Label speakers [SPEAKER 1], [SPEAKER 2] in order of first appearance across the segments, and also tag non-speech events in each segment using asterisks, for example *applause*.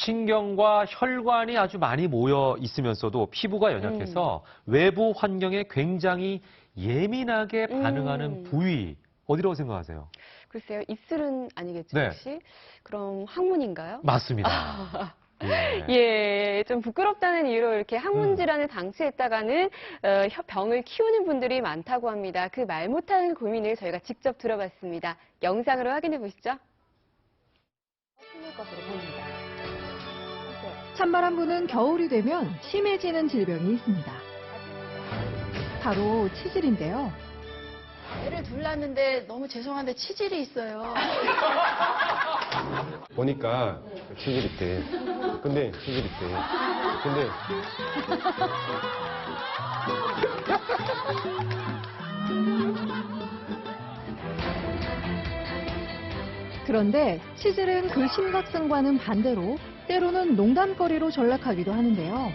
[SPEAKER 1] 신경과 혈관이 아주 많이 모여 있으면서도 피부가 연약해서 외부 환경에 굉장히 예민하게 반응하는
[SPEAKER 2] 음.
[SPEAKER 1] 부위 어디라고 생각하세요?
[SPEAKER 2] 글쎄요, 입술은 아니겠죠,
[SPEAKER 1] 네.
[SPEAKER 2] 혹시? 그럼 항문인가요?
[SPEAKER 1] 맞습니다. *laughs* 예.
[SPEAKER 2] 예, 좀 부끄럽다는 이유로 이렇게 항문
[SPEAKER 1] 음.
[SPEAKER 2] 질환을 방치했다가는 어, 혀- 병을 키우는 분들이 많다고 합니다. 그 말 못하는 고민을 저희가 직접 들어봤습니다. 영상으로 확인해 보시죠.
[SPEAKER 3] 찬바람 부는 겨울이 되면 심해지는 질병이 있습니다. 바로 치질인데요.
[SPEAKER 4] 애를 둘렀는데 너무 죄송한데 치질이 있어요.
[SPEAKER 5] 보니까 치질 있대. 근데 치질 있대. 근데
[SPEAKER 3] 그런데 치질은 그 심각성과는 반대로 때로는 농담거리로 전락하기도 하는데요.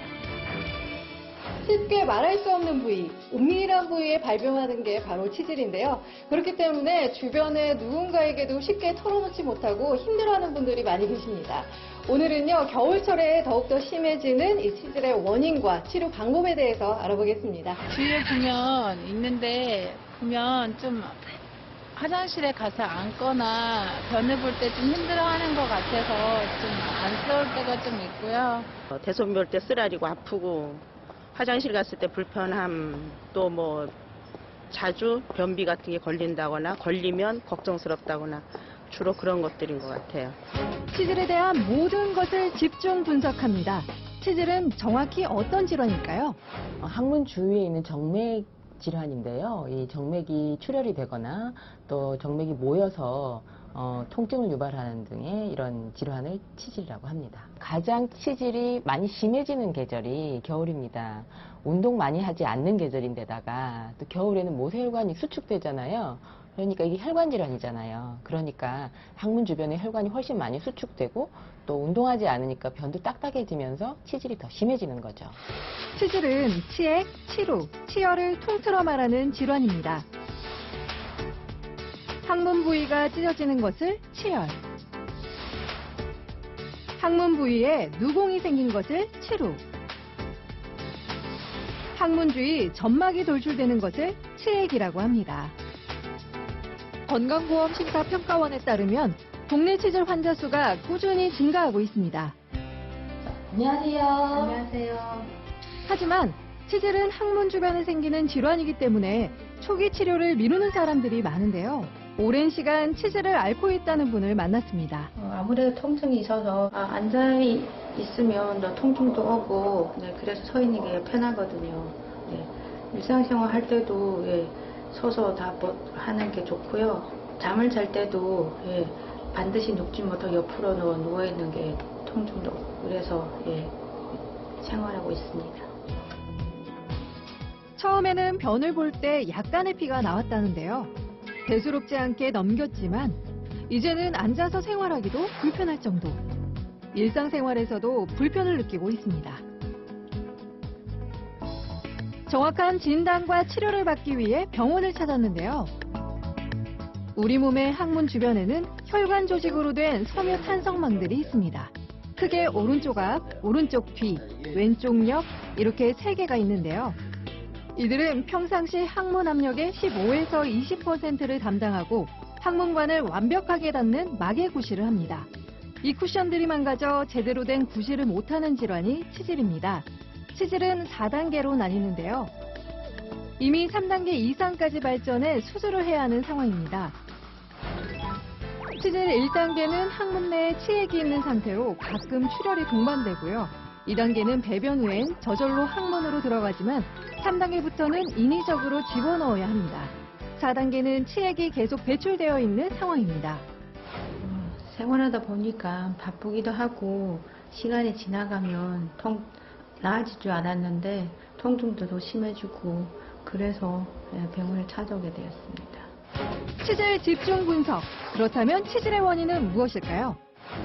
[SPEAKER 6] 쉽게 말할 수 없는 부위, 은밀한 부위에 발병하는 게 바로 치질인데요. 그렇기 때문에 주변에 누군가에게도 쉽게 털어놓지 못하고 힘들어하는 분들이 많이 계십니다. 오늘은요, 겨울철에 더욱더 심해지는 이 치질의 원인과 치료 방법에 대해서 알아보겠습니다.
[SPEAKER 4] 주위에 보면 있는데 보면 좀 화장실에 가서 앉거나 변을 볼 때 좀 힘들어하는 것 같아서 좀 안쓰러울 때가 좀 있고요.
[SPEAKER 7] 어, 대소변 볼 때 쓰라리고 아프고 화장실 갔을 때 불편함 또 뭐 자주 변비 같은 게 걸린다거나 걸리면 걱정스럽다거나 주로 그런 것들인 것 같아요.
[SPEAKER 3] 치질에 대한 모든 것을 집중 분석합니다. 치질은 정확히 어떤 질환일까요?
[SPEAKER 8] 어, 항문 주위에 있는 정맥 질환인데요. 이 정맥이 출혈이 되거나 또 정맥이 모여서 어, 통증을 유발하는 등의 이런 질환을 치질이라고 합니다. 가장 치질이 많이 심해지는 계절이 겨울입니다. 운동 많이 하지 않는 계절인데다가 또 겨울에는 모세혈관이 수축되잖아요. 그러니까 이게 혈관 질환이잖아요. 그러니까 항문 주변에 혈관이 훨씬 많이 수축되고 또 운동하지 않으니까 변도 딱딱해지면서 치질이 더 심해지는 거죠.
[SPEAKER 3] 치질은 치액, 치루, 치열을 통틀어 말하는 질환입니다. 항문 부위가 찢어지는 것을 치열. 항문 부위에 누공이 생긴 것을 치루. 항문 주위 점막이 돌출되는 것을 치액이라고 합니다. 건강보험 심사평가원에 따르면 동네 치질 환자 수가 꾸준히 증가하고 있습니다.
[SPEAKER 6] 안녕하세요.
[SPEAKER 3] 하지만 치질은 항문 주변에 생기는 질환이기 때문에 초기 치료를 미루는 사람들이 많은데요. 오랜 시간 치질을 앓고 있다는 분을 만났습니다.
[SPEAKER 9] 어, 아무래도 통증이 있어서 아, 앉아 이- 있으면 더 통증도 오고 네, 그래서 서 있는 게 편하거든요. 네, 일상생활 할 때도 예, 서서 다뭐 하는 게 좋고요. 잠을 잘 때도 예, 반드시 눕지 못하고 옆으로 누워, 누워 있는 게 통증도 그래서 예, 생활하고 있습니다.
[SPEAKER 3] 처음에는 변을 볼 때 약간의 피가 나왔다는데요. 대수롭지 않게 넘겼지만 이제는 앉아서 생활하기도 불편할 정도. 일상생활에서도 불편을 느끼고 있습니다. 정확한 진단과 치료를 받기 위해 병원을 찾았는데요. 우리 몸의 항문 주변에는 혈관 조직으로 된 섬유 탄성망들이 있습니다. 크게 오른쪽 앞, 오른쪽 뒤, 왼쪽 옆 이렇게 세 개가 있는데요. 이들은 평상시 항문 압력의 15에서 20%를 담당하고 항문관을 완벽하게 닫는 막의 구실을 합니다. 이 쿠션들이 망가져 제대로 된 구실을 못하는 질환이 치질입니다. 치질은 4단계로 나뉘는데요. 이미 3단계 이상까지 발전해 수술을 해야 하는 상황입니다. 치질 1단계는 항문 내에 치액이 있는 상태로 가끔 출혈이 동반되고요. 2단계는 배변 후엔 저절로 항문으로 들어가지만 3단계부터는 인위적으로 집어넣어야 합니다. 4단계는 치액이 계속 배출되어 있는 상황입니다.
[SPEAKER 9] 어, 생활하다 보니까 바쁘기도 하고 시간이 지나가면 통 나아질 줄 알았는데 통증도 더 심해지고 그래서 예, 병원을 찾아오게 되었습니다.
[SPEAKER 3] 치질 집중 분석. 그렇다면 치질의 원인은 무엇일까요?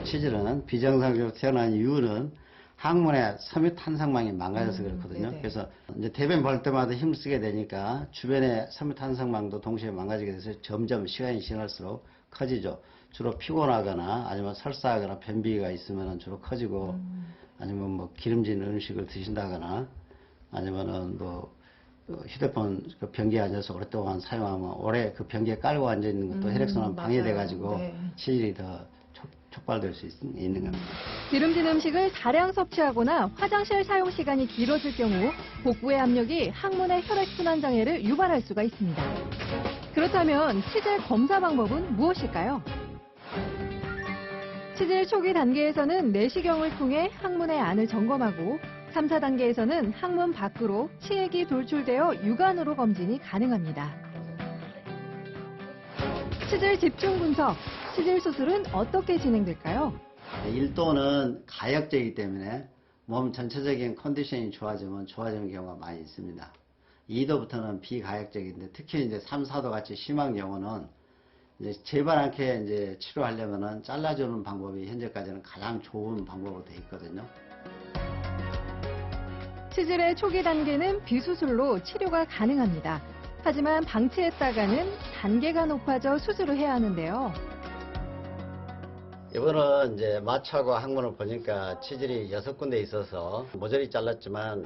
[SPEAKER 10] 치질은 비정상적으로 태어난 이유는 항문의 섬유 탄성망이 망가져서
[SPEAKER 3] 음,
[SPEAKER 10] 그렇거든요.
[SPEAKER 3] 네네.
[SPEAKER 10] 그래서 이제 대변 볼 때마다 힘을 쓰게 되니까 주변의 섬유 탄성망도 동시에 망가지게 돼서 점점 시간이 지날수록 커지죠. 주로 피곤하거나 아니면 설사하거나 변비가 있으면 주로 커지고 아니면 뭐 기름진 음식을 드신다거나 아니면은 뭐 어, 휴대폰 그 변기에 앉아서 오랫동안 사용하면 오래 그 변기에 깔고 앉아 있는 것도 혈액순환 방해돼 가지고 치질이 더 촉- 촉발될 수 있, 있는 겁니다.
[SPEAKER 3] 기름진 음식을 다량 섭취하거나 화장실 사용 시간이 길어질 경우 복부의 압력이 항문의 혈액순환 장애를 유발할 수가 있습니다. 그렇다면 치질 검사 방법은 무엇일까요? 치질 초기 단계에서는 내시경을 통해 항문의 안을 점검하고 3, 4단계에서는 항문 밖으로 치액이 돌출되어 육안으로 검진이 가능합니다. 치질 집중 분석, 치질 수술은 어떻게 진행될까요?
[SPEAKER 10] 1도는 가역제이기 때문에 몸 전체적인 컨디션이 좋아지면 좋아지는 경우가 많이 있습니다. 2도부터는 비가역적인데 특히 이제 3, 4도 같이 심한 경우는 이제 재발 않게 이제 치료하려면은 잘라주는 방법이 현재까지는 가장 좋은 방법으로 돼 있거든요.
[SPEAKER 3] 치질의 초기 단계는 비수술로 치료가 가능합니다. 하지만 방치했다가는 단계가 높아져 수술을 해야 하는데요.
[SPEAKER 10] 이번은 이제 마취하고 항문을 보니까 치질이 여섯 군데 있어서 모조리 잘랐지만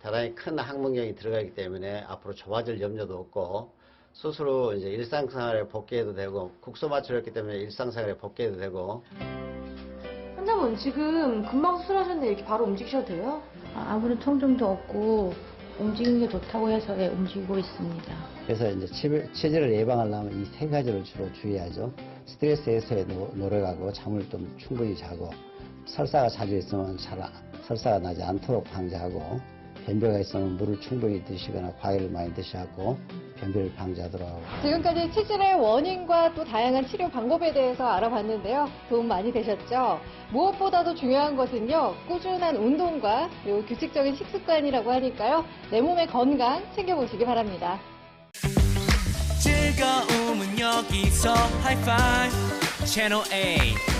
[SPEAKER 10] 대단히 큰 항문경이 들어가기 때문에 앞으로 좁아질 염려도 없고 수술 후 이제 일상생활에 복귀해도 되고 국소 마취를 했기 때문에 일상생활에 복귀해도 되고
[SPEAKER 11] 환자분 지금 금방 수술하셨는데 이렇게 바로 움직이셔도 돼요?
[SPEAKER 9] 아, 아무런 통증도 없고 움직이는 게 좋다고 해서 예, 움직이고 있습니다.
[SPEAKER 10] 그래서 이제 치- 치질을 예방하려면 이 세 가지를 주로 주의하죠. 스트레스 해소에 노- 노력하고 잠을 좀 충분히 자고 설사가 자주 있으면 잘 아- 설사가 나지 않도록 방지하고 변비가 있으면 물을 충분히 드시거나 과일을 많이 드셔갖고 변비를 방지하도록 하고
[SPEAKER 6] 지금까지 치질의 원인과 또 다양한 치료 방법에 대해서 알아봤는데요. 도움 많이 되셨죠? 무엇보다도 중요한 것은요, 꾸준한 운동과 그리고 규칙적인 식습관이라고 하니까요, 내 몸의 건강 챙겨보시기 바랍니다.
[SPEAKER 12] 즐거움은 여기서 하이파이브 채널 A